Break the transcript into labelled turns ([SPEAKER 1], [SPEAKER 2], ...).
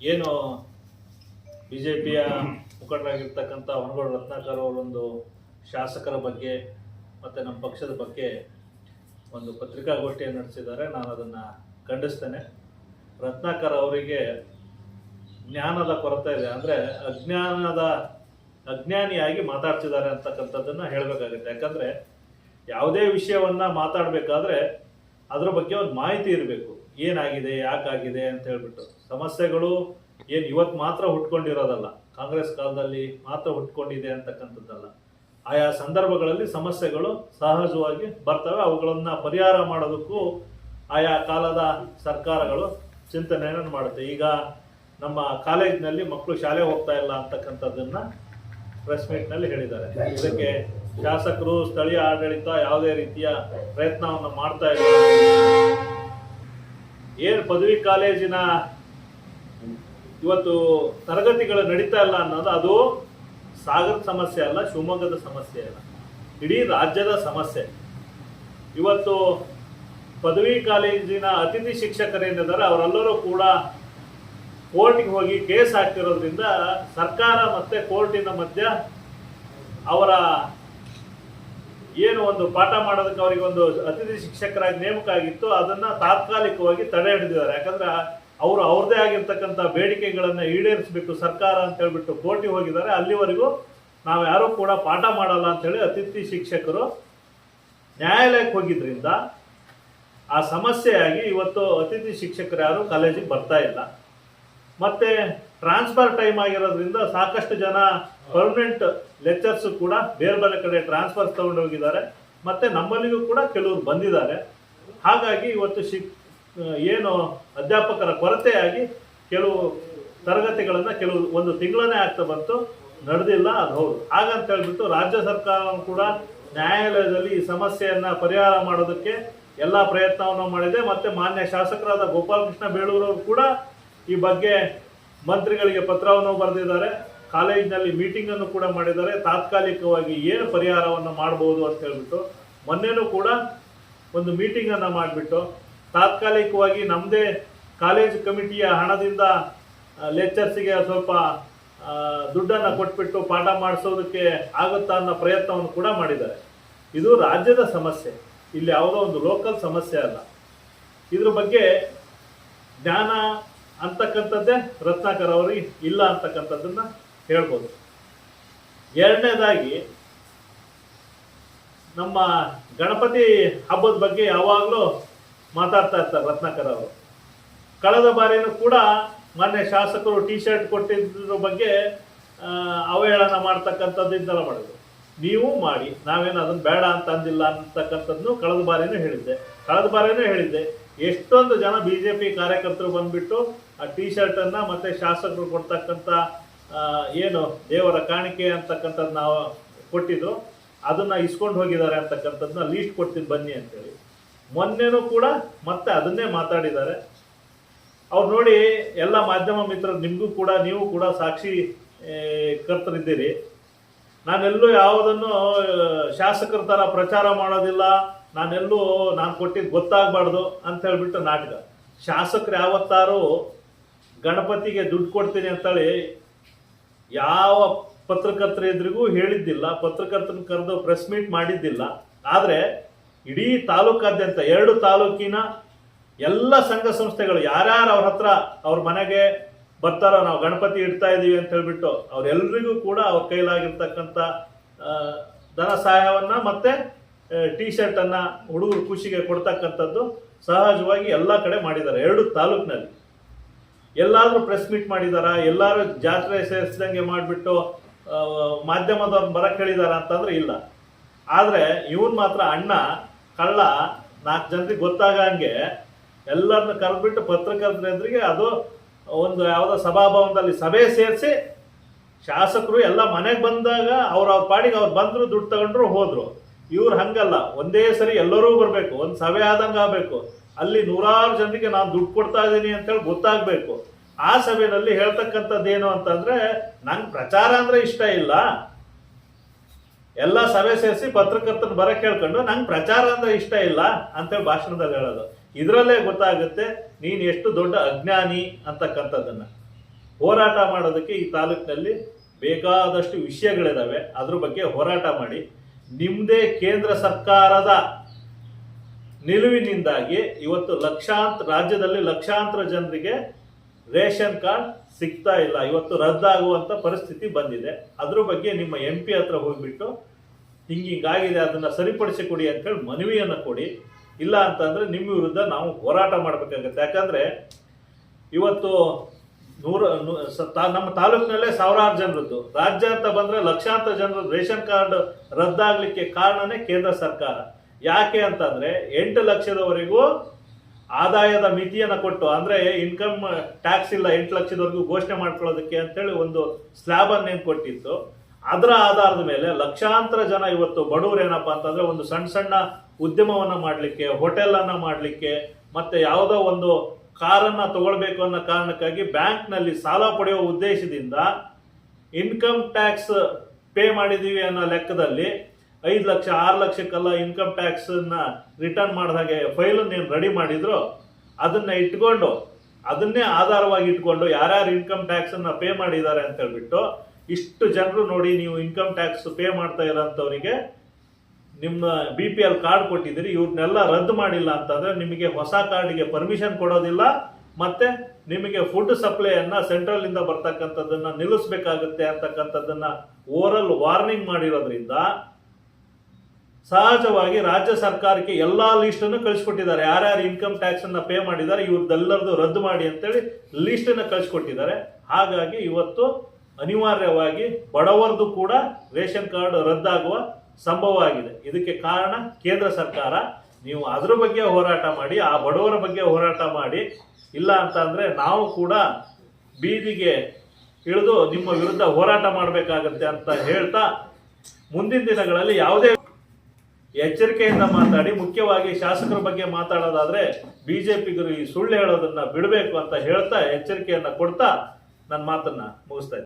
[SPEAKER 1] ಏನು B J ಪಿಯ ಮುಖಂಡರಾಗಿರ್ತಕ್ಕಂಥ ಹೊನಗೋಡು ರತ್ನಾಕರ್ ಅವರೊಂದು ಶಾಸಕರ ಬಗ್ಗೆ ಮತ್ತು ನಮ್ಮ ಪಕ್ಷದ ಬಗ್ಗೆ ಒಂದು ಪತ್ರಿಕಾಗೋಷ್ಠಿಯನ್ನು ನಡೆಸಿದ್ದಾರೆ. ನಾನು ಅದನ್ನು ಖಂಡಿಸ್ತೇನೆ. ರತ್ನಾಕರ್ ಅವರಿಗೆ ಜ್ಞಾನದ ಕೊರತೆ ಇದೆ. ಅಂದರೆ ಅಜ್ಞಾನದ ಅಜ್ಞಾನಿಯಾಗಿ ಮಾತಾಡ್ತಿದ್ದಾರೆ ಅಂತಕ್ಕಂಥದ್ದನ್ನು ಹೇಳಬೇಕಾಗುತ್ತೆ. ಯಾಕಂದರೆ ಯಾವುದೇ ವಿಷಯವನ್ನು ಮಾತಾಡಬೇಕಾದ್ರೆ ಅದರ ಬಗ್ಗೆ ಒಂದು ಮಾಹಿತಿ ಇರಬೇಕು. ಏನಾಗಿದೆ, ಯಾಕಾಗಿದೆ ಅಂತ ಹೇಳ್ಬಿಟ್ಟು. ಸಮಸ್ಯೆಗಳು ಏನು ಇವತ್ತು ಮಾತ್ರ ಹುಟ್ಕೊಂಡಿರೋದಲ್ಲ. ಕಾಂಗ್ರೆಸ್ ಕಾಲದಲ್ಲಿ ಮಾತ್ರ ಹುಟ್ಕೊಂಡಿದೆ ಅಂತಕ್ಕಂಥದ್ದಲ್ಲ. ಆಯಾ ಸಂದರ್ಭಗಳಲ್ಲಿ ಸಮಸ್ಯೆಗಳು ಸಹಜವಾಗಿ ಬರ್ತವೆ. ಅವುಗಳನ್ನು ಪರಿಹಾರ ಮಾಡೋದಕ್ಕೂ ಆಯಾ ಕಾಲದ ಸರ್ಕಾರಗಳು ಚಿಂತನೆಯನ್ನು ಮಾಡುತ್ತೆ. ಈಗ ನಮ್ಮ ಕಾಲೇಜಿನಲ್ಲಿ ಮಕ್ಕಳು ಶಾಲೆ ಹೋಗ್ತಾ ಇಲ್ಲ ಅಂತಕ್ಕಂಥದ್ದನ್ನ ಪ್ರೆಸ್ ಮೀಟ್ನಲ್ಲಿ ಹೇಳಿದ್ದಾರೆ. ಇದಕ್ಕೆ ಶಾಸಕರು, ಸ್ಥಳೀಯ ಆಡಳಿತ ಯಾವುದೇ ರೀತಿಯ ಪ್ರಯತ್ನವನ್ನು ಮಾಡ್ತಾ ಇಲ್ಲ. ಏನು ಪದವಿ ಕಾಲೇಜಿನ ಇವತ್ತು ತರಗತಿಗಳು ನಡೀತಾ ಇಲ್ಲ ಅನ್ನೋದು ಅದು ಸಾಗರದ ಸಮಸ್ಯೆ ಅಲ್ಲ, ಶಿವಮೊಗ್ಗದ ಸಮಸ್ಯೆ ಅಲ್ಲ. ಇಡೀ ರಾಜ್ಯದ ಸಮಸ್ಯೆ. ಇವತ್ತು ಪದವಿ ಕಾಲೇಜಿನ ಅತಿಥಿ ಶಿಕ್ಷಕರೇನಿದ್ದಾರೆ ಅವರೆಲ್ಲರೂ ಕೂಡ ಕೋರ್ಟಿಗೆ ಹೋಗಿ ಕೇಸ್ ಹಾಕ್ತಿರೋದ್ರಿಂದ ಸರ್ಕಾರ ಮತ್ತೆ ಕೋರ್ಟಿನ ಮಧ್ಯ ಅವರ ಏನು ಒಂದು ಪಾಠ ಮಾಡೋದಕ್ಕೆ ಅವರಿಗೆ ಒಂದು ಅತಿಥಿ ಶಿಕ್ಷಕರಾಗಿ ನೇಮಕ ಆಗಿತ್ತು ಅದನ್ನ ತಾತ್ಕಾಲಿಕವಾಗಿ ತಡೆ ಹಿಡಿದಿದ್ದಾರೆ. ಯಾಕಂದ್ರೆ ಅವರು ಅವ್ರದೇ ಆಗಿರ್ತಕ್ಕಂಥ ಬೇಡಿಕೆಗಳನ್ನ ಈಡೇರಿಸಬೇಕು, ಸರ್ಕಾರ ಅಂತ ಹೇಳ್ಬಿಟ್ಟು ಕೋರ್ಟಿಗೆ ಹೋಗಿದ್ದಾರೆ. ಅಲ್ಲಿವರೆಗೂ ನಾವು ಯಾರೂ ಕೂಡ ಪಾಠ ಮಾಡಲ್ಲ ಅಂತೇಳಿ ಅತಿಥಿ ಶಿಕ್ಷಕರು ನ್ಯಾಯಾಲಯಕ್ಕೆ ಹೋಗಿದ್ರಿಂದ ಆ ಸಮಸ್ಯೆಯಾಗಿ ಇವತ್ತು ಅತಿಥಿ ಶಿಕ್ಷಕರು ಯಾರು ಕಾಲೇಜಿಗೆ ಬರ್ತಾ ಇಲ್ಲ. ಮತ್ತೆ ಟ್ರಾನ್ಸ್ಫರ್ ಟೈಮ್ ಆಗಿರೋದ್ರಿಂದ ಸಾಕಷ್ಟು ಜನ ಪರ್ಮನೆಂಟ್ ಲೆಕ್ಚರ್ಸ್ ಕೂಡ ಬೇರೆ ಬೇರೆ ಕಡೆ ಟ್ರಾನ್ಸ್ಫರ್ ತಗೊಂಡು ಹೋಗಿದ್ದಾರೆ. ಮತ್ತೆ ನಮ್ಮಲ್ಲಿಗೂ ಕೂಡ ಕೆಲವರು ಬಂದಿದ್ದಾರೆ. ಹಾಗಾಗಿ ಇವತ್ತು ಶಿಕ್ ಏನು ಅಧ್ಯಾಪಕರ ಕೊರತೆಯಾಗಿ ಕೆಲವು ತರಗತಿಗಳನ್ನು ಕೆಲವು ಒಂದು ತಿಂಗಳನ್ನೇ ಆಗ್ತಾ ಬಂತು. ನಡೆದಿಲ್ಲ, ಅದು ಹೌದು. ಹಾಗಂತ ಹೇಳ್ಬಿಟ್ಟು ರಾಜ್ಯ ಸರ್ಕಾರ ಕೂಡ ನ್ಯಾಯಾಲಯದಲ್ಲಿ ಈ ಸಮಸ್ಯೆಯನ್ನು ಪರಿಹಾರ ಮಾಡೋದಕ್ಕೆ ಎಲ್ಲ ಪ್ರಯತ್ನವನ್ನು ಮಾಡಿದೆ. ಮತ್ತೆ ಮಾನ್ಯ ಶಾಸಕರಾದ ಗೋಪಾಲಕೃಷ್ಣ ಬೇಳೂರವರು ಕೂಡ ಈ ಬಗ್ಗೆ ಮಂತ್ರಿಗಳಿಗೆ ಪತ್ರವನ್ನು ಬರೆದಿದ್ದಾರೆ. ಕಾಲೇಜಿನಲ್ಲಿ ಮೀಟಿಂಗ್ ಅನ್ನು ಕೂಡ ಮಾಡಿದ್ದಾರೆ. ತಾತ್ಕಾಲಿಕವಾಗಿ ಏನು ಪರಿಹಾರವನ್ನು ಮಾಡಬಹುದು ಅಂತ ಹೇಳ್ಬಿಟ್ಟು ಮೊನ್ನೆನೂ ಕೂಡ ಒಂದು ಮೀಟಿಂಗ್ ಅನ್ನ ಮಾಡಿಬಿಟ್ಟು ತಾತ್ಕಾಲಿಕವಾಗಿ ನಮ್ಮದೇ ಕಾಲೇಜ್ ಕಮಿಟಿಯ ಹಣದಿಂದ ಲೆಕ್ಚರ್ಸಿಗೆ ಸ್ವಲ್ಪ ದುಡ್ಡನ್ನ ಕೊಟ್ಬಿಟ್ಟು ಪಾಠ ಮಾಡಿಸೋದಕ್ಕೆ ಆಗುತ್ತಾ ಅನ್ನೋ ಪ್ರಯತ್ನವನ್ನು ಕೂಡ ಮಾಡಿದ್ದಾರೆ. ಇದು ರಾಜ್ಯದ ಸಮಸ್ಯೆ. ಇಲ್ಲಿ ಯಾವುದೋ ಒಂದು ಲೋಕಲ್ ಸಮಸ್ಯೆ ಅಲ್ಲ. ಇದ್ರ ಬಗ್ಗೆ ಜ್ಞಾನ ಅಂತಕ್ಕಂಥದ್ದೇ ರತ್ನಾಕರ್ ಅವರಿಗೆ ಇಲ್ಲ ಅಂತಕ್ಕಂಥದ್ದನ್ನ ಹೇಳ್ಬೋದು. ಎರಡನೇದಾಗಿ, ನಮ್ಮ ಗಣಪತಿ ಹಬ್ಬದ ಬಗ್ಗೆ ಯಾವಾಗಲೂ ಮಾತಾಡ್ತಾ ಇರ್ತಾರೆ ರತ್ನಾಕರ್ ಅವರು. ಕಳೆದ ಬಾರಿನೂ ಕೂಡ ಮೊನ್ನೆ ಶಾಸಕರು ಟಿ ಶರ್ಟ್ ಕೊಟ್ಟಿದ್ರ ಬಗ್ಗೆ ಅವಹೇಳನ ಮಾಡ್ತಕ್ಕಂಥದ್ದು ಇದೆಲ್ಲ ಮಾಡಿದ್ರು. ನೀವು ಮಾಡಿ, ನಾವೇನು ಅದನ್ನು ಬೇಡ ಅಂತ ಅಂದಿಲ್ಲ ಅಂತಕ್ಕಂಥದ್ದನ್ನು ಕಳೆದ ಬಾರಿನೂ ಹೇಳಿದ್ದೆ. ಕಳೆದ ಬಾರಿನೂ ಹೇಳಿದ್ದೆ. ಎಷ್ಟೊಂದು ಜನ ಬಿ ಜೆ ಪಿ ಕಾರ್ಯಕರ್ತರು ಬಂದ್ಬಿಟ್ಟು ಆ ಟಿ ಶರ್ಟನ್ನು ಮತ್ತೆ ಶಾಸಕರು ಕೊಡ್ತಕ್ಕಂಥ ಏನು ದೇವರ ಕಾಣಿಕೆ ಅಂತಕ್ಕಂಥದ್ದು ನಾವು ಕೊಟ್ಟಿದ್ದು, ಅದನ್ನ ಇಸ್ಕೊಂಡು ಹೋಗಿದ್ದಾರೆ ಅಂತಕ್ಕಂಥದ್ದನ್ನ ಲೀಸ್ಟ್ ಕೊಡ್ತೀನಿ ಬನ್ನಿ ಅಂತೇಳಿ. ಮೊನ್ನೆನೂ ಕೂಡ ಮತ್ತೆ ಅದನ್ನೇ ಮಾತಾಡಿದ್ದಾರೆ. ಅವ್ರು ನೋಡಿ ಎಲ್ಲ ಮಾಧ್ಯಮ ಮಿತ್ರರು, ನಿಮಗೂ ಕೂಡ, ನೀವು ಕೂಡ ಸಾಕ್ಷಿ ಕರ್ತರಿದ್ದೀರಿ. ನಾನೆಲ್ಲೂ ಯಾವುದನ್ನು ಶಾಸಕರ ಥರ ಪ್ರಚಾರ ಮಾಡೋದಿಲ್ಲ ನಾನೆಲ್ಲೂ ನಾನು ಕೊಟ್ಟಿದ್ದು ಗೊತ್ತಾಗಬಾರ್ದು ಅಂತ ಹೇಳ್ಬಿಟ್ಟು ನಾಟಕ. ಶಾಸಕರು ಯಾವತ್ತಾರು ಗಣಪತಿಗೆ ದುಡ್ಡು ಕೊಡ್ತೀನಿ ಅಂತೇಳಿ ಯಾವ ಪತ್ರಕರ್ತರ ಎದುರಿಗೂ ಹೇಳಿದ್ದಿಲ್ಲ ಪತ್ರಕರ್ತನ ಕರೆದು ಪ್ರೆಸ್ ಮೀಟ್ ಮಾಡಿದ್ದಿಲ್ಲ. ಆದರೆ ಇಡೀ ತಾಲೂಕಾದ್ಯಂತ ಎರಡು ತಾಲೂಕಿನ ಎಲ್ಲ ಸಂಘ ಸಂಸ್ಥೆಗಳು ಯಾರ್ಯಾರು ಅವ್ರ ಹತ್ರ ಅವ್ರ ಮನೆಗೆ ಬರ್ತಾರೋ ನಾವು ಗಣಪತಿ ಇಡ್ತಾ ಇದ್ದೀವಿ ಅಂತ ಹೇಳ್ಬಿಟ್ಟು ಅವರೆಲ್ಲರಿಗೂ ಕೂಡ ಅವ್ರ ಕೈಲಾಗಿರ್ತಕ್ಕಂಥ ಧನ ಸಹಾಯವನ್ನ ಮತ್ತೆ ಟಿ ಶರ್ಟ್ ಅನ್ನ ಹುಡುಗರು ಖುಷಿಗೆ ಕೊಡ್ತಕ್ಕಂಥದ್ದು ಸಹಜವಾಗಿ ಎಲ್ಲ ಕಡೆ ಮಾಡಿದ್ದಾರೆ, ಎರಡು ತಾಲೂಕಿನಲ್ಲಿ. ಎಲ್ಲಾದರೂ ಪ್ರೆಸ್ ಮೀಟ್ ಮಾಡಿದಾರ? ಎಲ್ಲರೂ ಜಾತ್ರೆ ಸೇರಿಸಿದಂಗೆ ಮಾಡಿಬಿಟ್ಟು ಮಾಧ್ಯಮದವ್ರನ್ನ ಬರಕ್ಕೆ ಕೇಳಿದಾರ ಅಂತಂದ್ರೆ ಇಲ್ಲ. ಆದ್ರೆ ಇವನ್ ಮಾತ್ರ ಅಣ್ಣ, ಕಳ್ಳ, ನಾಲ್ಕು ಜನರಿಗೆ ಗೊತ್ತಾಗಂಗೆ ಎಲ್ಲರನ್ನ ಕರೆದ್ಬಿಟ್ಟು ಪತ್ರಕರ್ತರ ಅದು ಒಂದು ಯಾವುದೋ ಸಭಾಭವನದಲ್ಲಿ ಸಭೆ ಸೇರಿಸಿ ಶಾಸಕರು ಎಲ್ಲ ಮನೆಗೆ ಬಂದಾಗ ಅವ್ರ ಅವ್ರ ಪಾಡಿಗೆ ಅವ್ರು ಬಂದ್ರು, ದುಡ್ಡು ತಗೊಂಡ್ರು, ಹೋದ್ರು. ಇವ್ರು ಹಂಗಲ್ಲ. ಒಂದೇ ಸರಿ ಎಲ್ಲರೂ ಬರಬೇಕು, ಒಂದು ಸಭೆ ಆದಂಗೆ ಆಗಬೇಕು. ಅಲ್ಲಿ ನೂರಾರು ಜನರಿಗೆ ನಾನು ದುಡ್ಡು ಕೊಡ್ತಾ ಇದ್ದೀನಿ ಅಂತೇಳಿ ಗೊತ್ತಾಗಬೇಕು. ಆ ಸಭೆಯಲ್ಲಿ ಹೇಳ್ತಕ್ಕಂಥದ್ದು ಏನು ಅಂತಂದ್ರೆ, ನಂಗೆ ಪ್ರಚಾರ ಅಂದರೆ ಇಷ್ಟ ಇಲ್ಲ. ಎಲ್ಲ ಸಭೆ ಸೇರಿಸಿ ಪತ್ರಕರ್ತನ ಬರ ಕೇಳ್ಕೊಂಡು, ನಂಗೆ ಪ್ರಚಾರ ಅಂದರೆ ಇಷ್ಟ ಇಲ್ಲ ಅಂತೇಳಿ ಭಾಷಣದಲ್ಲಿ ಹೇಳೋದು. ಇದರಲ್ಲೇ ಗೊತ್ತಾಗುತ್ತೆ, ನೀನು ಎಷ್ಟು ದೊಡ್ಡ ಅಜ್ಞಾನಿ ಅಂತಕ್ಕಂಥದ್ದನ್ನ. ಹೋರಾಟ ಮಾಡೋದಕ್ಕೆ ಈ ತಾಲೂಕಿನಲ್ಲಿ ಬೇಕಾದಷ್ಟು ವಿಷಯಗಳಿದಾವೆ. ಅದ್ರ ಬಗ್ಗೆ ಹೋರಾಟ ಮಾಡಿ. ನಿಮ್ಮದೇ ಕೇಂದ್ರ ಸರ್ಕಾರದ ನಿಲುವಿನಿಂದಾಗಿ ಇವತ್ತು ಲಕ್ಷಾಂತರ, ರಾಜ್ಯದಲ್ಲಿ ಲಕ್ಷಾಂತರ ಜನರಿಗೆ ರೇಷನ್ ಕಾರ್ಡ್ ಸಿಗ್ತಾ ಇಲ್ಲ. ಇವತ್ತು ರದ್ದಾಗುವಂಥ ಪರಿಸ್ಥಿತಿ ಬಂದಿದೆ. ಅದ್ರ ಬಗ್ಗೆ ನಿಮ್ಮ ಎಂ ಪಿ ಹತ್ರ ಹೋಗಿಬಿಟ್ಟು ಹಿಂಗೆ ಹಿಂಗಾಗಿದೆ ಅದನ್ನ ಸರಿಪಡಿಸಿ ಕೊಡಿ ಅಂತೇಳಿ ಮನವಿಯನ್ನು ಕೊಡಿ. ಇಲ್ಲ ಅಂತಂದರೆ ನಿಮ್ಮ ವಿರುದ್ಧ ನಾವು ಹೋರಾಟ ಮಾಡಬೇಕಾಗತ್ತೆ. ಯಾಕಂದರೆ ಇವತ್ತು ನೂರ ನಮ್ಮ ತಾಲೂಕಿನಲ್ಲೇ ಸಾವಿರಾರು ಜನರದ್ದು. ರಾಜ್ಯ ಅಂತ ಬಂದ್ರೆ ಲಕ್ಷಾಂತರ ಜನರು ರೇಷನ್ ಕಾರ್ಡ್ ರದ್ದಾಗಲಿಕ್ಕೆ ಕಾರಣನೇ ಕೇಂದ್ರ ಸರ್ಕಾರ. ಯಾಕೆ ಅಂತಂದರೆ ಎಂಟು ಲಕ್ಷದವರೆಗೂ ಆದಾಯದ ಮಿತಿಯನ್ನು ಕೊಟ್ಟು, ಅಂದ್ರೆ ಇನ್ಕಮ್ ಟ್ಯಾಕ್ಸ್ ಇಲ್ಲ ಎಂಟು ಲಕ್ಷದವರೆಗೂ ಘೋಷಣೆ ಮಾಡ್ಕೊಳ್ಳೋದಕ್ಕೆ ಅಂತೇಳಿ ಒಂದು ಸ್ಲ್ಯಾಬನ್ನು ಏನು ಕೊಟ್ಟಿತ್ತು, ಅದರ ಆಧಾರದ ಮೇಲೆ ಲಕ್ಷಾಂತರ ಜನ ಇವತ್ತು ಬಡವರು ಏನಪ್ಪಾ ಅಂತಂದ್ರೆ ಒಂದು ಸಣ್ಣ ಸಣ್ಣ ಉದ್ಯಮವನ್ನ ಮಾಡಲಿಕ್ಕೆ ಹೋಟೆಲನ್ನು ಮಾಡಲಿಕ್ಕೆ, ಮತ್ತೆ ಯಾವುದೋ ಒಂದು ಕಾರನ್ನ ತಗೊಳ್ಬೇಕು ಅನ್ನೋ ಕಾರಣಕ್ಕಾಗಿ ಬ್ಯಾಂಕ್ನಲ್ಲಿ ಸಾಲ ಪಡೆಯುವ ಉದ್ದೇಶದಿಂದ ಇನ್ಕಮ್ ಟ್ಯಾಕ್ಸ್ ಪೇ ಮಾಡಿದೀವಿ ಅನ್ನೋ ಲೆಕ್ಕದಲ್ಲಿ ಐದು ಲಕ್ಷ, ಆರು ಲಕ್ಷಕ್ಕೆಲ್ಲ ಇನ್ಕಮ್ ಟ್ಯಾಕ್ಸ್ ರಿಟರ್ನ್ ಮಾಡಿದ ಹಾಗೆ ಫೈಲ್ ಏನು ರೆಡಿ ಮಾಡಿದ್ರು ಅದನ್ನ ಇಟ್ಕೊಂಡು, ಅದನ್ನೇ ಆಧಾರವಾಗಿ ಇಟ್ಕೊಂಡು ಯಾರ್ಯಾರು ಇನ್ಕಮ್ ಟ್ಯಾಕ್ಸ್ ಅನ್ನ ಪೇ ಮಾಡಿದ್ದಾರೆ ಅಂತ ಹೇಳ್ಬಿಟ್ಟು ಇಷ್ಟು ಜನರು ನೋಡಿ ನೀವು ಇನ್ಕಮ್ ಟ್ಯಾಕ್ಸ್ ಪೇ ಮಾಡ್ತಾ ಇರೋಂಥವ್ರಿಗೆ ನಿಮ್ಮ ಬಿ ಪಿ ಎಲ್ ಕಾರ್ಡ್ ಕೊಟ್ಟಿದ್ದೀರಿ, ಇವ್ರನ್ನೆಲ್ಲ ರದ್ದು ಮಾಡಿಲ್ಲ ಅಂತಂದ್ರೆ ನಿಮಗೆ ಹೊಸ ಕಾರ್ಡಿಗೆ ಪರ್ಮಿಷನ್ ಕೊಡೋದಿಲ್ಲ, ಮತ್ತೆ ನಿಮಗೆ ಫುಡ್ ಸಪ್ಲೈಯನ್ನ ಸೆಂಟ್ರಲ್ ಇಂದ ಬರ್ತಕ್ಕಂಥದ್ದನ್ನ ನಿಲ್ಲಿಸಬೇಕಾಗುತ್ತೆ ಅಂತಕ್ಕಂಥದ್ದನ್ನ ಓರಲ್ ವಾರ್ನಿಂಗ್ ಮಾಡಿರೋದ್ರಿಂದ ಸಹಜವಾಗಿ ರಾಜ್ಯ ಸರ್ಕಾರಕ್ಕೆ ಎಲ್ಲಾ ಲಿಸ್ಟ್ ಅನ್ನು ಕಳಿಸ್ಕೊಟ್ಟಿದ್ದಾರೆ. ಯಾರ್ಯಾರು ಇನ್ಕಮ್ ಟ್ಯಾಕ್ಸ್ ಅನ್ನ ಪೇ ಮಾಡಿದ್ದಾರೆ ಇವ್ರದ್ದೆಲ್ಲರದು ರದ್ದು ಮಾಡಿ ಅಂತೇಳಿ ಲಿಸ್ಟ್ ಅನ್ನ ಕಳಿಸ್ಕೊಟ್ಟಿದ್ದಾರೆ. ಹಾಗಾಗಿ ಇವತ್ತು ಅನಿವಾರ್ಯವಾಗಿ ಬಡವರದು ಕೂಡ ರೇಷನ್ ಕಾರ್ಡ್ ರದ್ದಾಗುವ ಸಂಭವ ಆಗಿದೆ ಇದಕ್ಕೆ ಕಾರಣ ಕೇಂದ್ರ ಸರ್ಕಾರ, ನೀವು ಅದ್ರ ಬಗ್ಗೆ ಹೋರಾಟ ಮಾಡಿ, ಆ ಬಡವರ ಬಗ್ಗೆ ಹೋರಾಟ ಮಾಡಿ, ಇಲ್ಲ ಅಂತಂದರೆ ನಾವು ಕೂಡ ಬೀದಿಗೆ ಇಳಿದು ನಿಮ್ಮ ವಿರುದ್ಧ ಹೋರಾಟ ಮಾಡಬೇಕಾಗತ್ತೆ ಅಂತ ಹೇಳ್ತಾ ಮುಂದಿನ ದಿನಗಳಲ್ಲಿ ಯಾವುದೇ ಎಚ್ಚರಿಕೆಯಿಂದ ಮಾತಾಡಿ, ಮುಖ್ಯವಾಗಿ ಶಾಸಕರ ಬಗ್ಗೆ ಮಾತಾಡೋದಾದ್ರೆ ಪಿಗರು ಈ ಸುಳ್ಳು ಹೇಳೋದನ್ನ ಬಿಡಬೇಕು ಅಂತ ಹೇಳ್ತಾ ಎಚ್ಚರಿಕೆಯನ್ನು ಕೊಡ್ತಾ ನನ್ನ ಮಾತನ್ನ ಮುಗಿಸ್ತಾ